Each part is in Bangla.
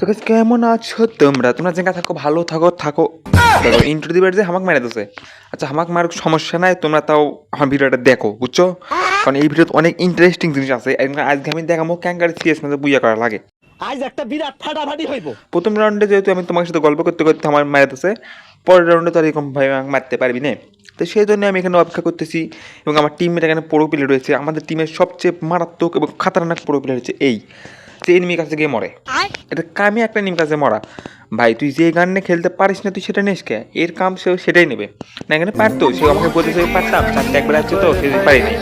তো guys, কেমন আছো তোমরা? তোমরা জায়গা থাকো ভালো থাকো থাকো। দেখো ইন্ট্রো দিবার যে হামাক মেরে দিছে। আচ্ছা হামাক মার সমস্যা নাই তোমরা তাও আমার ভিডিওটা দেখো বুঝছ? কারণ এই ভিডিওতে অনেক ইন্টারেস্টিং জিনিস আছে। আজকে আমি দেখাবো ক্যাঙ্গার সিএস মধ্যে বুইয়া করা লাগে। আজ একটা বিরাট ফাটাফাটি হইব। প্রথম রাউন্ডে যেহেতু আমি তোমার সাথে গল্প করতে করতে আমার মারা দিছে পরের রাউন্ডে তো আর এরকম ভাবে আমাকে মারতে পারবি না। তো সেই জন্য আমি এখানে অপেক্ষা করতেছি এবং আমার টিমের এখানে পুরো প্লেয়ার রয়েছে। আমাদের টিমের সবচেয়ে মারাত্মক এবং খাতারনাক পুরো প্লেয়ার রয়েছে এই। যে এনিমি কাছে গিয়ে মরে। এটা কামই একটা নিম কাছে মরা। ভাই তুই যে গান নিয়ে খেলতে পারিস না তুই সেটা নিস কে? এর কাম সে সেটাই নেবে। না এখানে পারতো সে আমাকে বলতেছে আমি পারতাম চারটে একবার আছে তো সে পারি নাই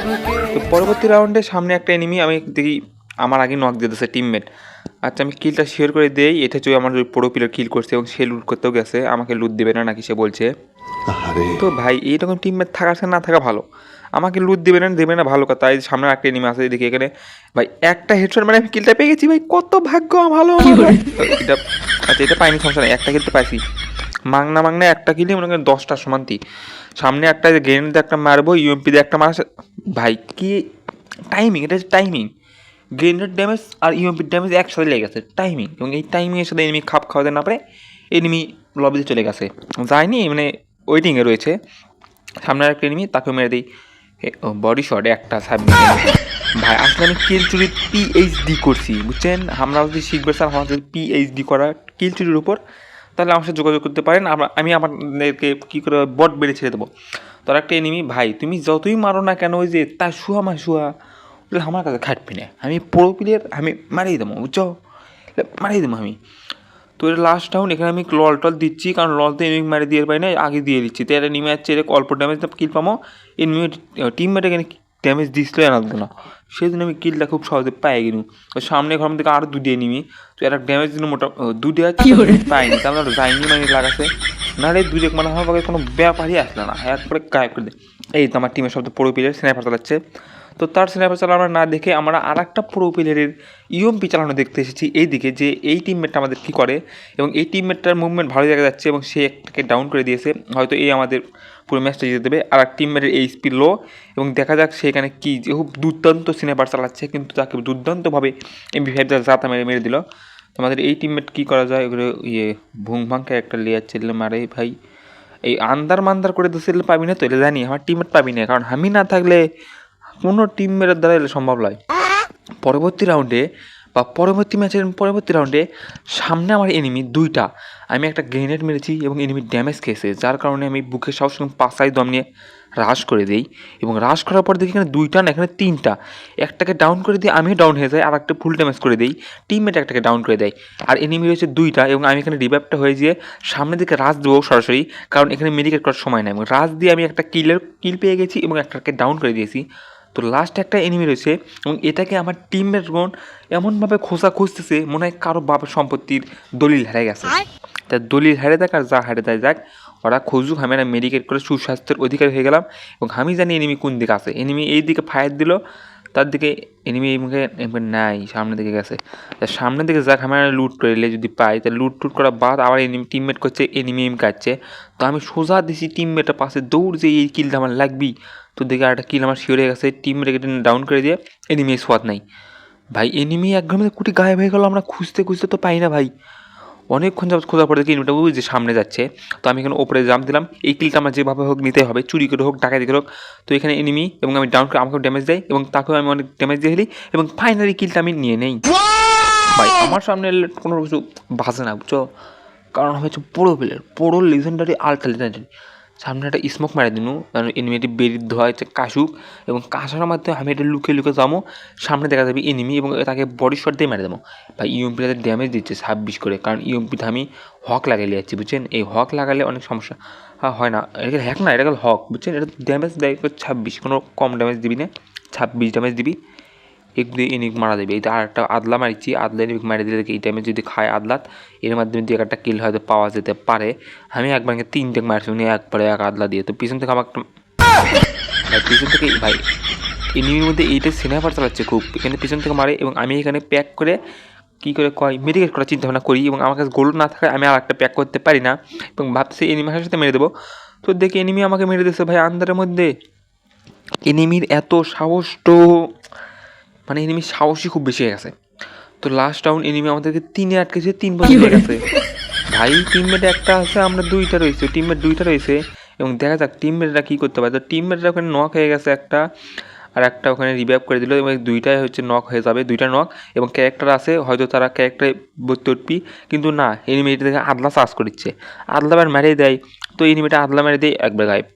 তো পরবর্তী রাউন্ডে সামনে একটা এনিমি আমি দেখি আমার আগে নক দিতেছে টিমমেট আচ্ছা আমি কিলটা শেয়ার করে দেই এটা হচ্ছে আমার পুরো প্লেয়ার কিল করছে এবং সে লুট করতেও গেছে আমাকে লুট দেবে না নাকি সে বলছে। তো ভাই এইরকম টিমমেট থাকা সে না থাকা ভালো। আমাকে লুট দেবে না দেবে না ভালো কথা। এই সামনে একটা এনিমি আছে এদিকে এখানে। ভাই একটা হেডশট মানে আমি কিলটা পেয়ে গেছি ভাই। কত ভাগ্য ভালো। এটা আচ্ছা এটা পাইনি সমস্যা নেই। একটা কিলতে পাইছি। মাংনা মাংনা একটা কিলে মনে করেন দশটা সমান্তি সামনে একটা গ্রেনেড দিয়ে একটা মারবো ইউএমপি দিয়ে একটা মারা ভাই কি টাইমিং এটা হচ্ছে টাইমিং গ্রেনেড ড্যামেজ আর ইউএমপি ড্যামেজ একসাথে লেগে গেছে। টাইমিং এবং এই টাইমিংয়ের সাথে এনিমি খাপ খাওয়াতে না পারে এনিমি লবিতে চলে গেছে। যায়নি মানে ওয়েটিংয়ে রয়েছে। সামনে একটা এনিমি তাকে মেরে দিই। বডি শট একটা ভাই, আসলে আমি কিল চুরি পিএইচডি করছি, বুঝছেন? আমরা যদি শিখবে স্যার আমার যদি পিএইচডি করা কিল চুরির উপর, তাহলে আমার সাথে যোগাযোগ করতে পারেন। আমি আপনাদেরকে কী করে বট বেড়ে ছেড়ে দেবো। তোর একটা এনিমি ভাই, তুমি যতই মারো না কেন, ওই যে তার শুয়া মা শুয়া আমার কাছে খাটবি না। আমি পুরো প্লেয়ার আমি মারিয়ে দেবো, বুঝছ? মারিয়ে দেবো আমি। তো এটা লাস্ট ডাউন এখানে আমি লল টল দিচ্ছি কারণ লল তো এনিমি মারি দিয়ে পাই না আগে দিয়ে দিচ্ছি। তো এটা নেমে যাচ্ছে এটা অল্প ড্যামেজ কিল পাবো। এনিমি টিমমেট এখানে ড্যামেজ দিছিল এনাদবো না সেই জন্য। আমি কিলটা খুব সহজে পাই গেলু তো সামনে ঘর থেকে আরও দুটি এনিমি তো একটা ড্যামেজ দিল মোটা দুটি আছে পাইনি। তাহলে আর যাইনি মানে লাগাছে নাহলে দুই এক মানে আমার কোনো ব্যাপারই আসলে না। একবারে গায়েব করে দেয় এই তো আমার টিমের সবচেয়ে পুরো প্লেয়ার স্ন্যাপার চালাচ্ছে। তো তার স্ন্যাপার চালানো না দেখে আমরা আর একটা প্রো প্লেয়ারের ইউএমপি চালানো দেখতে এসেছি এই দিকে যে এই টিমমেটটা আমাদের কী করে এবং এই টিমমেটটার মুভমেন্ট ভালো দেখা যাচ্ছে এবং সে একটাকে ডাউন করে দিয়েছে। হয়তো এই আমাদের পুরো ম্যাচটা জিতে দেবে। আর এক টিমমেটের এই স্পিড লো এবং দেখা যাক সে এখানে কী যে খুব দুর্দান্ত স্ন্যাপার চালাচ্ছে কিন্তু তাকে দুর্দান্তভাবে এমবি ফাইভ জাতা মেরে মেরে দিল। আমাদের এই টিমমেট কী করা যায়? ওগুলো ইয়ে ভুং ভাংকে একটা লেয়ার ছিল মারে ভাই। এই আন্দার মান্দার করে দিলে পাবি না তো? এটা জানি, আমার টিমমেট পাবি না। কারণ আমি না থাকলে কোনো টিম মেরের দ্বারা এলে সম্ভব নয়। পরবর্তী রাউন্ডে বা পরবর্তী ম্যাচের পরবর্তী রাউন্ডে সামনে আমার এনিমি দুইটা। আমি একটা গ্রেনেড মেরেছি এবং এনিমি ড্যামেজ খেয়েছে, যার কারণে আমি বুকের সাহস এবং পাশাই দম নিয়ে রাশ করে দিই এবং রাশ করার পর দেখি এখানে দুইটা না, এখানে তিনটা। একটাকে ডাউন করে দিয়ে আমিও ডাউন হয়ে যাই, আর একটা ফুল ড্যামেজ করে দিই। টিমমেট একটাকে ডাউন করে দেয়। আর এনিমি রয়েছে দুইটা এবং আমি এখানে রিভাইভটা হয়ে গিয়ে সামনের দিকে রাশ দেবো সরাসরি, কারণ এখানে মেডিকেট করার সময় নাই। এবং রাশ দিয়ে আমি একটা কিলের কিল পেয়ে গেছি এবং একটাকে ডাউন করে দিয়েছি। তো লাস্ট একটা এনিমি রয়েছে এবং এটাকে আমার টিমমেট গণ এমনভাবে খোঁজা খুঁজতেছে মনে হয় কারও বাবার সম্পত্তির দলিল হারে গেছে। তা দলিল হারে দেখ আর যা হারে দেয় যাক ওরা খুঁজুক আমি একটা মেডিকেট করে সুস্বাস্থ্যের অধিকার হয়ে গেলাম এবং আমি জানি এনিমি কোন দিকে আছে। এনিমি এই দিকে ফায়ার দিল তার দিকে এনিমি এই মুখে নাই সামনের দিকে গেছে। তা সামনের দিকে যাক আমি লুট করলে যদি পাই তা লুট টুট করা বাদ আবার এনিমি টিমমেট করছে এনিমি এম কাটছে। তো আমি সোজা দিছি টিমমেটের পাশে দৌড় যে এই কিলটা আমার লাগবি তো দেখে একটা কিল আমার শিওরে গেছে টিম রেখে ডাউন করে দিয়ে এনিমি সোয়াদ নাই। ভাই এনিমি একদম কুটি গায়েব হয়ে গেল, আমরা খুঁজতে খুঁজতে তো পাই না ভাই। অনেকক্ষণ যাবত খোঁজার পরে দেখি এনিমিটা ওই যে সামনে যাচ্ছে। তো আমি এখানে ওপরে জাম দিলাম, এই কিলটা আমার যেভাবে হোক নিতে হবে, চুরি করে হোক, ডাকাতি করে হোক। তো এখানে এনিমি এবং আমি ডাউন করে আমাকেও ড্যামেজ দেয় এবং তাকেও আমি অনেক ড্যামেজ দিয়ে ফেলি এবং ফাইনালি কিলটা আমি নিয়ে নেই। ভাই, আমার সামনে কোনো কিছু বাজে না, বুঝছ? কারণ হচ্ছে পুরো প্লেয়ার পুরো লিজেন্ডারি আলট্রা লিজেন্ডারি সামনে একটা স্মোক মারা দিনু। কারণ এনিমিটি বেরিয়ে ধোয়া হচ্ছে কাশুক। এবং কাশার মাধ্যমে আমি এটা লুকে লুকে যাব। সামনে দেখা যাবে এনিমি এবং তাকে বডি শট দিয়ে মেরে দেবো। বা ইউএমপিটাতে ড্যামেজ দিচ্ছে ছাব্বিশ করে। কারণ ইউএমপিতে আমি হক লাগাইলে যাচ্ছি, বুঝছেন? এই হক লাগালে অনেক সমস্যা। হ্যাঁ হয় না। এটা হ্যাক না? এটা হক বুঝছেন? এটা ড্যামেজ দেয় ছাব্বিশ। কোনো কম ড্যামেজ দিবি না। ছাব্বিশ ড্যামেজ দিবি। এক দিয়ে এনিক মারা দেবে এটা আর একটা আদলা মারিছি আদলা এনিক মারি দিলে এই টাইমে যদি খায় আদলাত, এর মাধ্যমে দিয়ে একটা কিল হয়তো পাওয়া যেতে পারে। আমি একবার তিনটে মারছি, উনি একবারে এক আদলা দিয়ে। তো পিছন থেকে আমার একটা পিছন থেকে ভাই এনিমির মধ্যে এইটা সিনেমার চালাচ্ছে খুব। এখানে পিছন থেকে মারে এবং আমি এখানে প্যাক করে কী করে কয় মেডিকেট করার চিন্তা ভাবনা করি এবং আমার কাছে গোল্ড না থাকায় আমি আর একটা প্যাক করতে পারি না। এবং ভাবছি এনিমির সাথে মেরে দেবো। তো দেখি এনিমি আমাকে মেরে দিয়েছে, ভাই আন্দারের মধ্যে। এনিমির এত সাহস তো মানে এনিমি সাহসই খুব বেশি হয়ে গেছে। তো লাস্ট রাউন্ড এনিমি আমাদেরকে তিনে আটকেছে তিন বছর হয়ে গেছে। ভাই টিমমেট একটা আছে আমরা দুইটা রয়েছে টিমমেট দুইটা রয়েছে এবং দেখা যাক টিমমেটরা কী করতে পারে। তো টিমমেটরা ওখানে নক হয়ে গেছে একটা আর একটা ওখানে রিভাইভ করে দিল এবং দুইটাই হচ্ছে নক হয়ে যাবে দুইটা নক এবং ক্যারেক্টার আছে হয়তো তারা ক্যারেক্টারে ভর্তি উঠবি কিন্তু না এনিমিটা দেখে আদলা চার্জ করছে আদলা বার মেরে দেয় তো এনিমিটা আদলা মেরে দেয় একবার গায়েব।